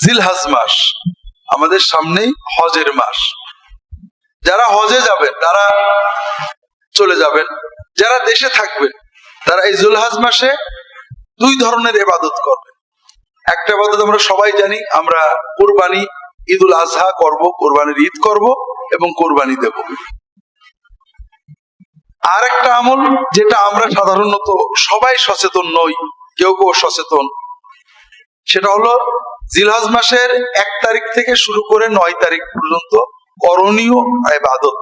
জিলহাজ মাস, আমাদের সামনেই হজের মাস। যারা হজে যাবেন, তারা চলে যাবেন। যারা দেশে থাকবেন, তারা এই জুলহাজ মাসে দুই ধরনের এবাদত করবেন একটা এবাদত আমরা সবাই জানি, আমরা কোরবানি, ঈদুল আজহা করব, কোরবানির ঈদ করব এবং কোরবানি দেব। আর একটা আমল, যেটা আমরা সাধারণত সবাই সচেতন নই, কেউ কেউ সচেতন, সেটা হলো জিলহজ মাসের এক তারিখ থেকে শুরু করে নয় তারিখ পর্যন্ত করণীয় ইবাদত।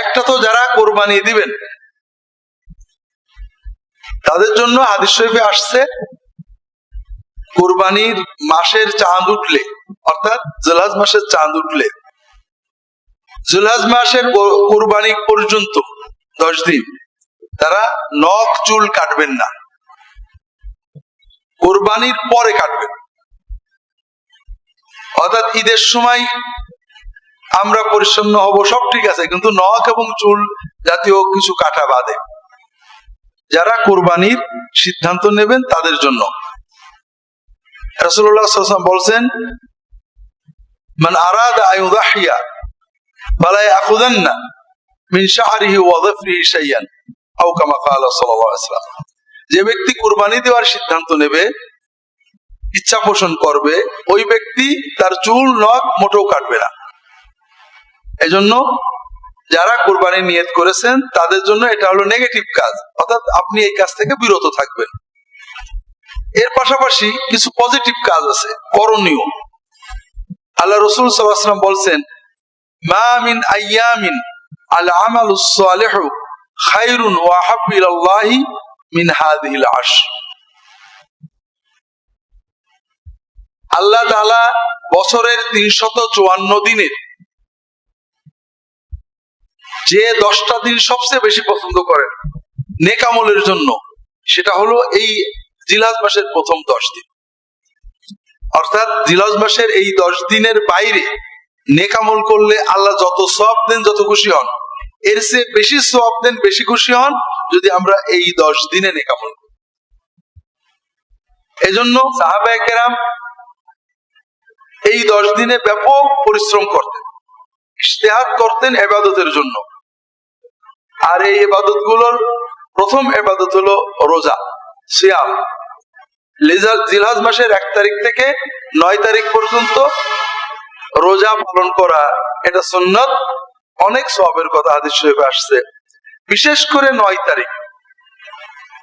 একটা তো যারা কোরবানি দিবেন, তাদের জন্য হাদিস শরীফে আসছে, কোরবানির মাসের চাঁদ উঠলে, অর্থাৎ জুলহাজ মাসের চাঁদ উঠলে, জুলহাজ মাসের কোরবানি পর্যন্ত দশ দিন, তারা নখ চুল কাটবেন না, কোরবানির পরে কাটবেন। অর্থাৎ ঈদের সময় আমরা পরিচ্ছন্ন হব, সব ঠিক আছে, কিন্তু নখ এবং চুল জাতীয় কিছু কাটা বাদে। যারা কোরবানির সিদ্ধান্ত নেবেন তাদের জন্য। ওয়াসাল্লাম বলছেন, মান আরাদা আইউদাহিয়া ফালা ইয়াখুদান্না মিন শাহরিহি ওয়া যফরিহি শাইয়ান আও কামা সাল্লাল্লাহু আলাইহি যে ব্যক্তি কুরবানি দেওয়ার সিদ্ধান্ত নেবে ইচ্ছা পোষণ করবে, ওই ব্যক্তি তার চুল, নখ মোটেও কাটবে না। এজন্য যারা কোরবানি নিয়ত করেছেন, তাদের জন্য এটা হলো নেগেটিভ কাজ। অর্থাৎ আপনি এই কাজ থেকে বিরত থাকবেন। এর পাশাপাশি কিছু পজিটিভ কাজ আছে, করণীয়। আল্লাহ রসুল সাল্লাম বলছেন, মা মিন আইয়ামিন আল আমালু সালিহু খায়রুন ওয়া ইলাল্লাহি মিন হাযিহিল আশ আল্লাহ তাআলা বছরের তিনশত চুয়ান্ন দিনের যে দশটা দিন সবচেয়ে বেশি পছন্দ করেন নেকামলের জন্য, সেটা হলো এই জিলাজ মাসের প্রথম দশ দিন। অর্থাৎ জিলাজ মাসের এই দশ দিনের বাইরে নেকামল করলে আল্লাহ যত সব দেন, যত খুশি হন, এর চেয়ে বেশি সব দেন, বেশি খুশি হন যদি আমরা এই দশ দিনে নেকামল করি। এজন্য সাহাবায়ে কেরাম এই দশ দিনে ব্যাপক পরিশ্রম করতেন ইশতেহাদ করতেন এবাদতের জন্য। আর এই এবাদতগুলোর প্রথম এবাদত হলো রোজা, সিয়াম। জিলহাজ মাসের এক তারিখ থেকে নয় তারিখ পর্যন্ত রোজা পালন করা এটা সুন্নত। অনেক সবের কথা হাদিস শরীফে আসছে। বিশেষ করে নয় তারিখ।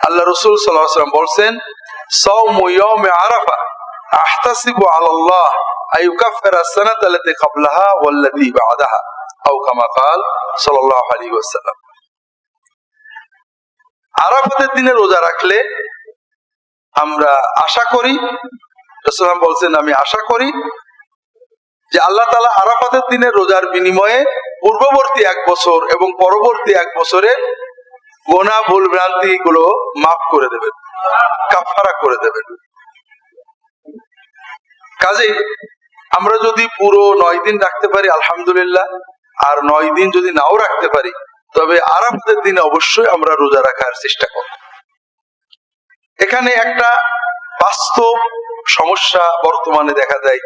আল্লাহ রসুল সাল্লাম বলছেন ইয়াউমে আরাফা আহতাসিবু আলাল্লাহ। ايكفر السنه التي قبلها والتي بعدها او كما قال صلى الله عليه وسلم. আরাফাতের দিনে রোজা রাখলে আমরা আশা করি, রসলাম বলছেন, আমি আশা করি যে আল্লাহ তালা আরাফাতের দিনে রোজার বিনিময়ে পূর্ববর্তী এক বছর এবং পরবর্তী এক বছরে গোনা ভুল ভ্রান্তি গুলো মাফ করে দেবেন কাফারা করে দেবেন। কাজেই আমরা যদি পুরো নয় দিন রাখতে পারি, আলহামদুলিল্লাহ। আর নয় দিন যদি নাও রাখতে পারি, তবে আরাফাতের দিনে অবশ্যই আমরা রোজা রাখার চেষ্টা করব। এখানে একটা বাস্তব সমস্যা বর্তমানে দেখা যায়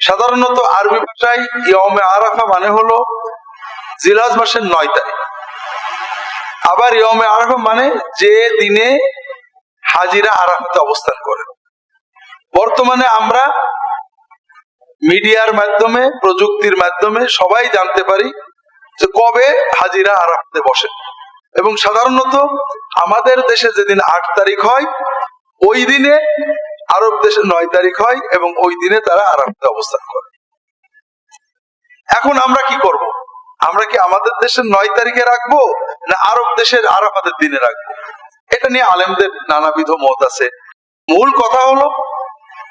সাধারণত আরবি ভাষায় ইয়মে আরাফা মানে হলো জিলাজ মাসের নয় তারিখ। আবার ইয়মে আরাফা মানে যে দিনে হাজিরা আরাফাতে অবস্থান করে। বর্তমানে আমরা মিডিয়ার মাধ্যমে, প্রযুক্তির মাধ্যমে সবাই জানতে পারি যে কবে হাজিরা আরাফাতে বসে। এবং সাধারণত আমাদের দেশে যেদিন আট তারিখ হয়, ওই দিনে আরব দেশে নয় তারিখ হয় এবং ওই দিনে তারা আরাফাতে অবস্থান করে। এখন আমরা কি করব? আমরা কি আমাদের দেশের নয় তারিখে রাখব না আরব দেশের আরাফাতের দিনে রাখব? এটা নিয়ে আলেমদের নানাবিধ মত আছে। মূল কথা হলো,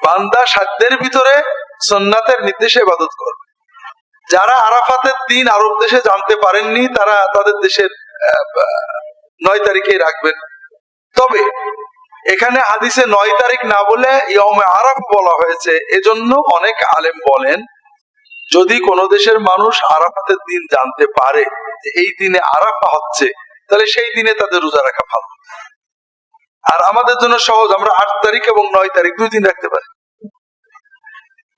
বান্দা সাধ্যের ভিতরে সন্ন্যাতের নির্দেশে ইবাদত করবে। যারা আরাফাতের দিন আরব দেশে জানতে পারেননি, তারা তাদের দেশের নয় তারিখে রাখবেন। তবে, এখানে হাদিসে নয় তারিখ না বলে ইয়মে আরাফ বলা হয়েছে। এজন্য অনেক আলেম বলেন, যদি কোন দেশের মানুষ আরাফাতের দিন জানতে পারে যে এই দিনে আরাফা হচ্ছে, তাহলে সেই দিনে তাদের রোজা রাখা ভালো। আর আমাদের জন্য সহজ, আমরা আট তারিখ এবং নয় তারিখ দুই দিন রাখতে পারি।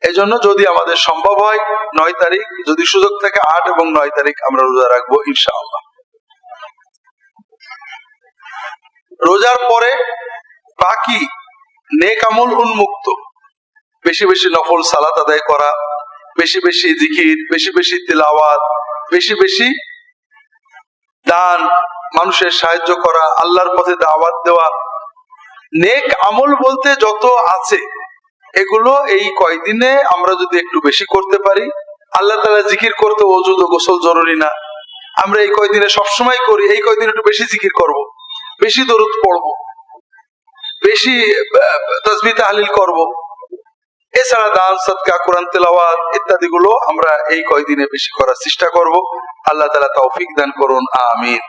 এই জন্য যদি আমাদের সম্ভব হয়, নয় তারিখ, যদি সুযোগ থাকে আট এবং নয় তারিখ আমরা রোজা রাখব ইনশাআল্লাহ। রোজার পরে বাকি নেক আমল উন্মুক্ত। বেশি বেশি নফল সালাত আদায় করা, বেশি বেশি জিকির, বেশি বেশি তিলাওয়াত, বেশি বেশি দান, মানুষের সাহায্য করা, আল্লাহর পথে দাওয়াত দেওয়া। নেক আমল বলতে যত আছে এগুলো এই কয়দিনে আমরা যদি একটু বেশি করতে পারি, আল্লাহ তালা জিকির করতে অজুদ ও গোসল জরুরি না আমরা এই কয়দিনে সবসময় করি, এই কয়দিন একটু বেশি জিকির করব। বেশি দরুদ পড়ব, বেশি তসবি তাহলিল করব। এছাড়া দান সৎকা কোরআন, তেলাওয়াত ইত্যাদি গুলো আমরা এই কয়দিনে বেশি করার চেষ্টা করব আল্লাহ তালা তৌফিক দান করুন, আমিন